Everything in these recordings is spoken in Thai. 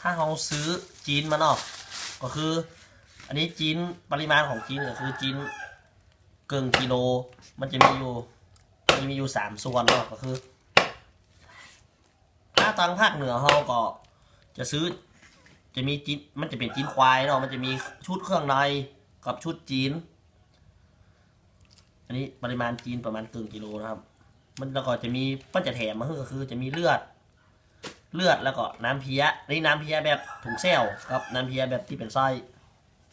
ถ้าเราซื้อจีนมาเนาะก็คือ อันนี้จีนปริมาณของจีนก็คือจีนเกิงกิโล มันจะมีอยู่มันจะมีอยู่สามส่วนเนาะก็คือ ถ้าทางภาคเหนือเราก็จะซื้อ จะมีจีนมันจะเป็นจีนควายเนาะมันจะมีชุดเครื่องในกับชุดจีน อันนี้ปริมาณจีนประมาณเกินกิโลนะครับ มันแล้วก็จะมีมันจะแถมมาให้ก็คือจะมีเลือด เลือดแล้วก็น้ำเพี้ยนี่น้ำเพี้ยแบบถุงเซลกับน้ำเพี้ยแบบที่เป็นไส้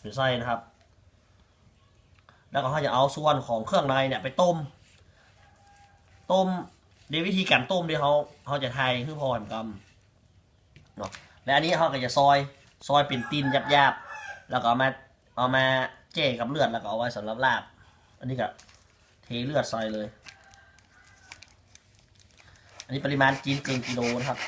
เป็นไส้นะครับ แล้วก็เขาจะเอาส่วนของเครื่องในเนี่ยไปต้ม ต้มโดยวิธีการต้มที่เขาเขาจะไทยคือพอแหมกำเนาะและอันนี้เขาก็จะซอยซอยเป็นตีนหยาบๆแล้วก็เอามาเอามาเจ้กับเลือดแล้วก็เอาไว้สำหรับลาบ อันนี้ก็เทเลือดใส่เลย อันนี้ปริมาณจีนเกินกิโลนะครับ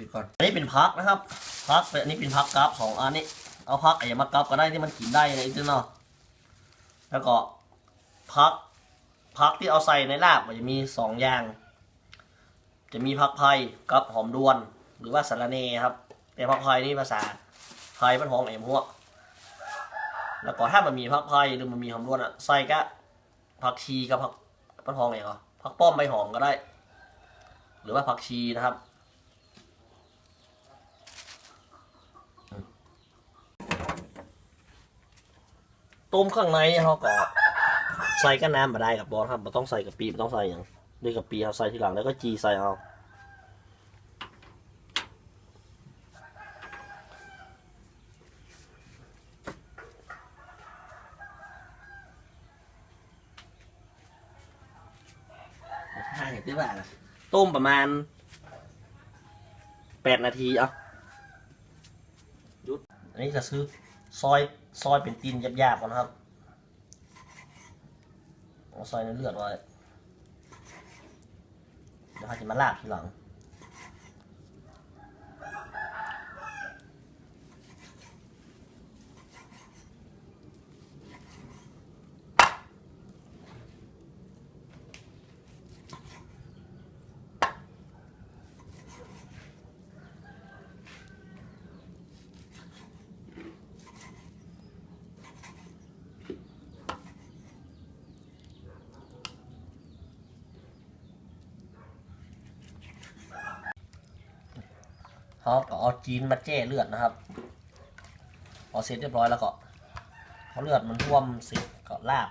ดูก่อน อันนี้เป็น พักนะครับ พักเป็นอันนี้เป็นพักกราฟสองอันนี้ เอาพักไอ้มากราฟก็ได้ที่มันกินได้ในอีกเนาะแล้วก็พักพักที่เอาใส่ในลาบมันจะมีสองอย่าง จะมีพักไผ่กับหอมดวน หรือว่าสาระเนครับ แต่พักไผ่นี่ภาษาไทยมันหอมเอ็มหัวแล้วก็ถ้ามันมีพักไผ่หรือมันมีหอมดวนอะใส่ก็ผักชีกับผักมันหอมเองเหรอผักป้อมใบหอมก็ได้ หรือว่าผักชีนะครับ ต้มข้างในเขาก็ใส่กับน้ำมาได้กับบอสครับไม่ต้องใส่กับปีไม่ต้องใส่อย่างด้วยกับปีเขาใส่ทีหลังแล้วก็จีใส่เอาห้าอย่างที่ว่านะต้มประมาณแปดนาทีเอาหยุดอันนี้จะซื้อ ซอยซอยเป็นตีนหยาบๆก่อนนะครับเอาซอยในเลือดไว้เดี๋ยวเขาจะมาลาบทีหลัง เขาก็เอาจีนมาแจ้เลือดนะครับพอเสร็จเรียบร้อยแล้วก็พอเลือดมันท่วมเสร็จก็ลาบ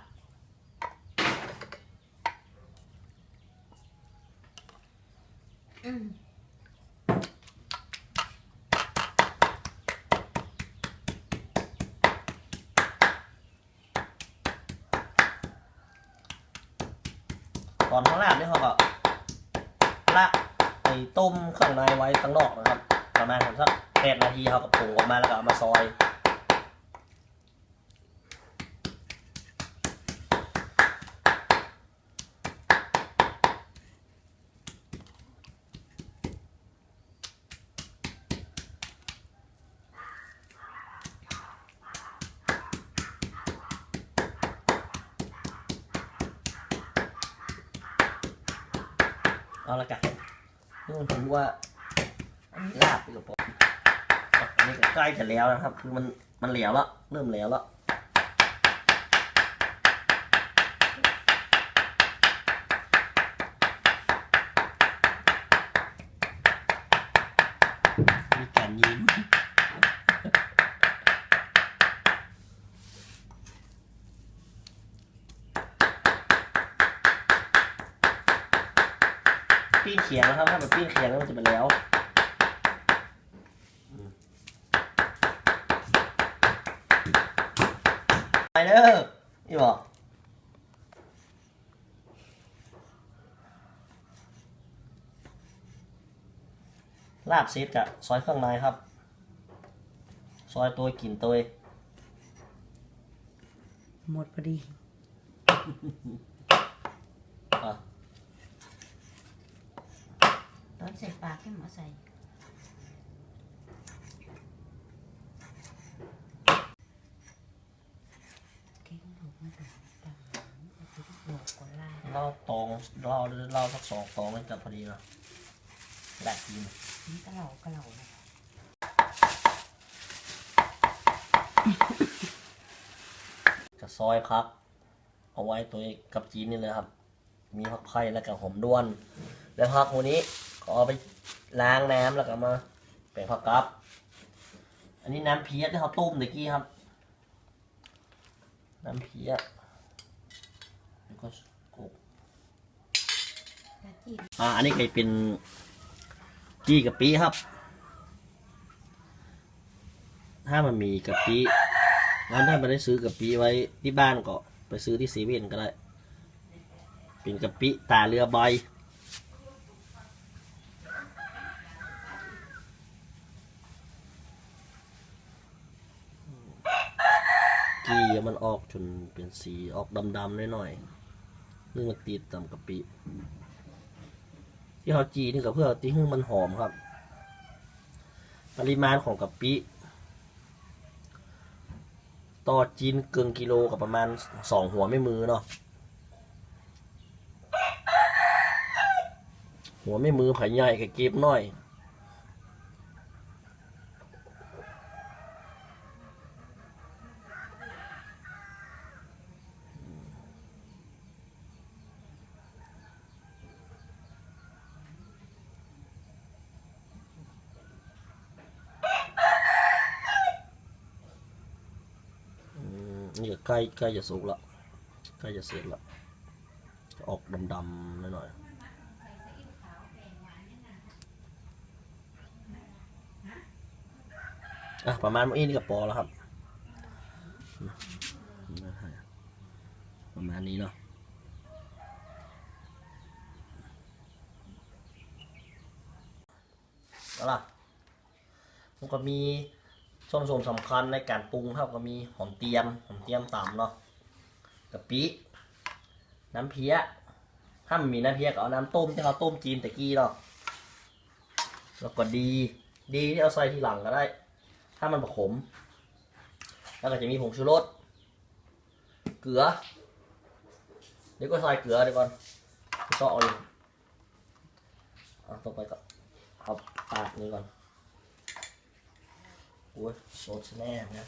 อืมตอนเขาลาบนี่เขาก็ละไอ้ต้มเครื่องในไว้ตั้งนอกนะครับ ประมาณสักแปดนาทีเขาก็ปรุงออกมาแล้วก็เอามาซอยเอาละกันนี่ผมถือว่า อันนี้ลาบไปกับผมอะอันนี้ก็ใกล้จะแล้วนะครับ คือมันมันเหลวแล้วเริ่มเหลวแล้วมีการยิ้มปีนเขียงนะครับถ้ามันปีนเขียงแล้วมันจะเป็นแล้วอืมไปเด้อนี่บอกลาบซีดกับซอยเครื่องในครับ ซอยตัวกลิ่นตัวหมดพอดีอะตอนใส่ปากให้หมอใส่ เหล่า ตองเล่าเล่าสักสองตองมันจะพอดีเนาะได้กินนี่กะเหล่ากะเหล่านะกระซอยพัก เอาไว้ตัวกับจีนนี่เลยครับ มีผักไผ่แล้วก็หอมด้วน แล้วผักวันนี้ก็เอาไปล้างน้ำแล้วก็มาแปะผักกับ อันนี้น้ำเพี้ยที่เขาต้มเมื่อกี้ครับ น้ำเพี้ยแล้วก็กบ กะจิ้ม อ่าอันนี้ก็เป็นจี้กะปิครับ ถ้ามันมีกะปิงั้นถ้ามันได้ซื้อกะปิไว้ที่บ้านก็ไปซื้อที่เซเว่นก็ได้ เป็นกะปิตาเรือใบกี้มันออกจนเป็นสีออกดำๆหน่อยๆนึงมันติดตามกะปิ ที่เขาจีนี่ก็เพื่อที่ให้มันหอมครับ ปริมาณของกะปิต่อจีนเกินกิโลกับประมาณสองหัวไม่มือเนาะหัวไม่มือไผ่ใหญ่กับเก็บน้อย อืมนี่ก็ ใกล้ใกล้จะสุกละใกล้จะเสร็จละออกดำๆหน่อยอะประมาณนี้นี่ก็พอแล้วครับ ประมาณนี้เนาะเอาล่ะมันก็มี ส่วนผสมสำคัญในการปรุงครับก็มีหอมเตียมหอมเตียมต่ำเนาะกะปิน้ำเพี้ยถ้ามันมีน้ำเพี้ยก็เอาน้ำต้มที่เราต้มจีนตะกี้เนาะแล้วก็ดี ดีที่เอาใส่ทีหลังก็ได้ ถ้ามันผขม แล้วก็จะมีผงชูรสเกลือ เดี๋ยวก็ใส่เกลือเดี๋ยวก่อนก็เอาอยู่เอาต่อไปก็เอาปาดนี้ก่อน โอ้ยโซดแน่นะ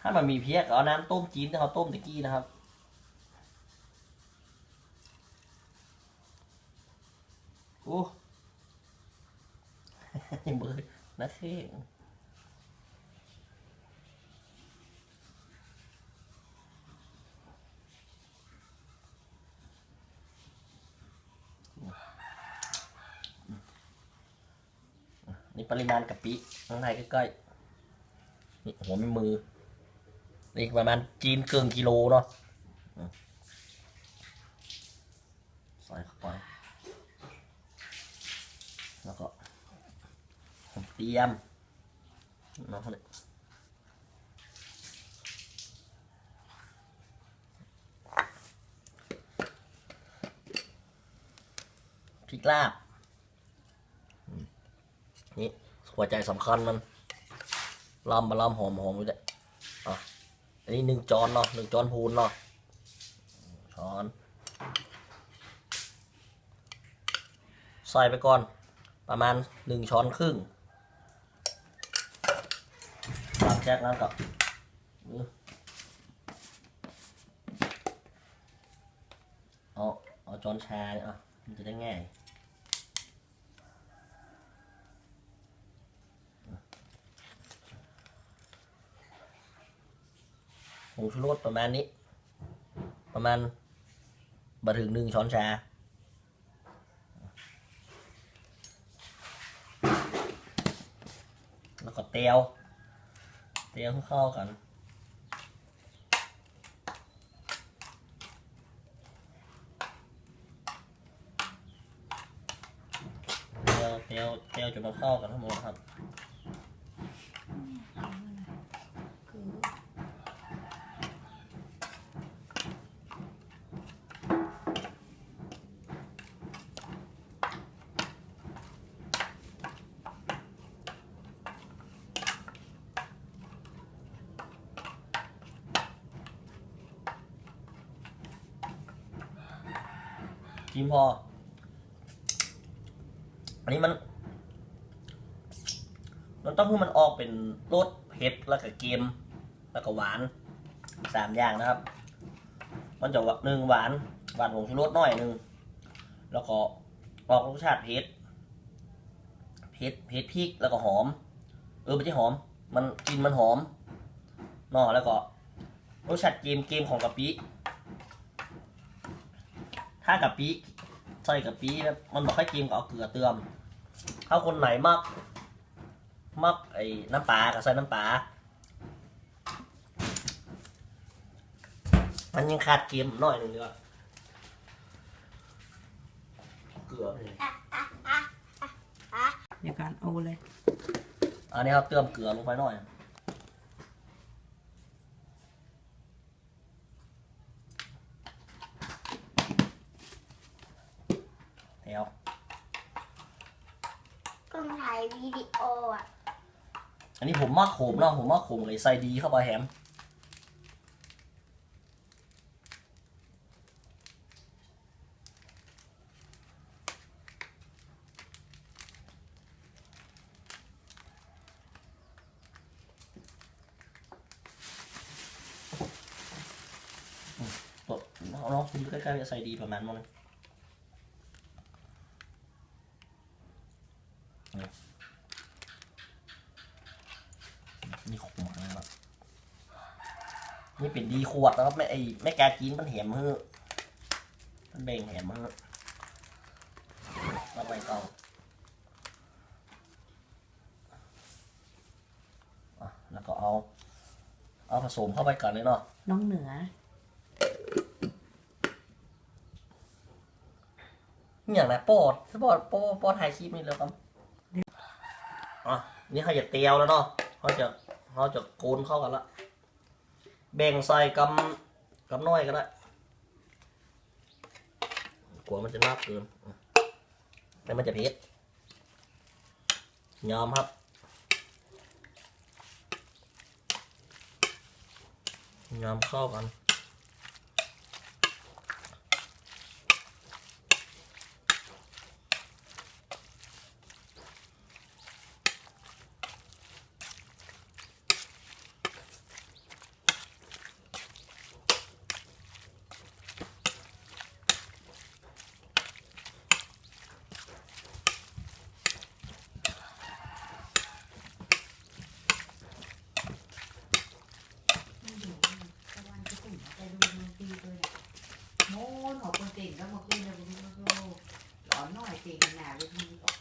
ถ้ามันมีเพี้ยก็เอาน้ำต้มจีนที่เขาต้มตะกี้นะครับ โอ้มือนักเข่ นี่ปริมาณกะปิข้างในใกล้ๆนี่หัวไม่มือนี่ประมาณจีนเกินกิโลเนาะใส่เข้าไปแล้วก็หอมเตรียมเนาะเลยพริกลาบ นี่หัวใจสำคัญมันลำมาลำหอมหอมอยู่เลยอะอันนี้หนึ่งจอนเนาะหนึ่งจอนพูนเนาะช้อนใส่ไปก่อนประมาณหนึ่งช้อนครึ่งหลังจากนั้นกับเอาเอาจอนชาเนี่ยอะมันจะได้ง่าย ผงชูรสประมาณนี้ ประมาณบะถึงหนึ่งช้อนชา แล้วก็เตียว เตียวให้เข้ากันเตียวเตียวเตียวจนมันเข้ากันทั้งหมดครับ คือ น พิมพ์พอ อันนี้มันมันต้องให้มันออกเป็นรสเผ็ดแล้วก็เค็มแล้วก็หวานสามอย่างนะครับ มันจะหนึ่งหวานหวานผงชูรสหน่อยหนึ่งแล้วก็ออกรสชาติเผ็ดเผ็ดเผ็ดพริกแล้วก็หอม เออไม่ใช่หอม มันกินมันหอมนอแล้วก็รสชาติเกมเกมของกะปิ ถ้ากะปิใส่กะปิแบบมันบอกให้เกมก็เอาเกลือเติมถ้าคนไหนมัก มักไอ้น้ำปลาก็ใส่น้ำปลามันยังขาดเกมหน่อยหนึ่งเดียวาเกลือนี่เดี๋ยวการเอาเลย อันนี้ครับเติมเกลือลงไปหน่อย แถว กล้องถ่าย วิดีโออะอันนี้ผมมักโขมเนาะผมมักโขมเลยใส่ดีเข้าไปแฮมตัวเอาเนาะคุณใกล้ๆจะใส่ดีประมาณนั้นนี่ขมมากครับนี่เป็นดีข วดนะครับไม่ไอไม่แกกินมันแหมมือมันเบ่งแหมมือมาไปกองอะแล้วก็เอา เอาผสมเข้าไปก่อนเลยเนาะน้องเหนืออย่างไรปอดปอดปอดปอดถ่ายคลิปนี่แล้วครับอะนี่เขาจะเตียวแล้วเนาะเขาจะเขาจะโกนเข้ากันละ แบ่งใส่กำกำน้อยก็ได้กลัวมันจะมากเกินแต่มันจะเผ็ดยอมครับ ยอมเข้ากัน เก่งหนาเลยที่